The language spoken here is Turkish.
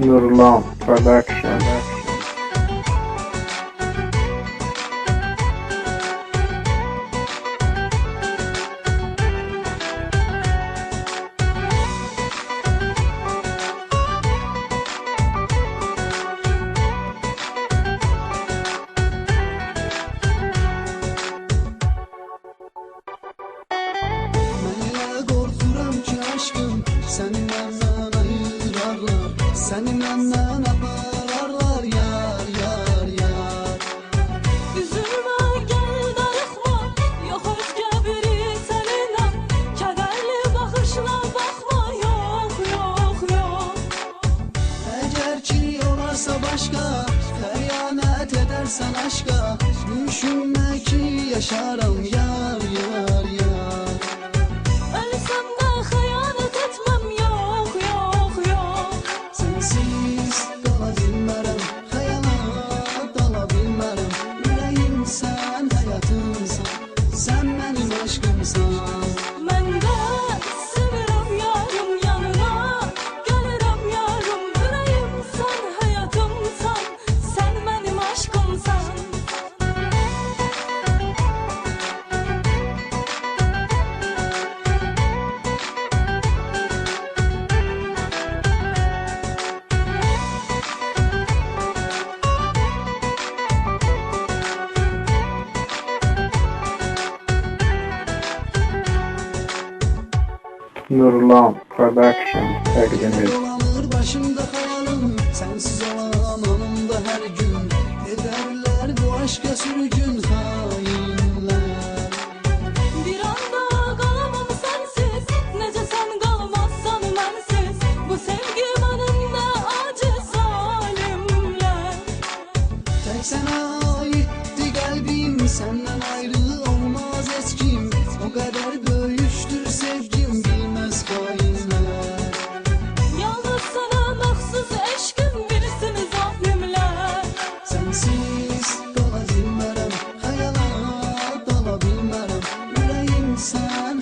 Nurlan Production. Səni məndən apararlar Yar, yar, yar. Üzülmə, gəl darıxma, yox özgə biri səninlə Kədərli baxışla baxma, yox, yox, yox Əgər ki olarsa başqa Xəyanət edərsən aşka. Düşünmə ki yaşaram Yar, yar, Nurlan Production təqdim edir. Sənsiz olan anımda hər gün. Edərlər bu aşka sürgün hainlər Bir anda qalamam sənsiz Necə sən qalmazsan mənsiz Bu sevgi mənimlə acı zalimlər Tək sənə aiddi qəlbim Səndən sun.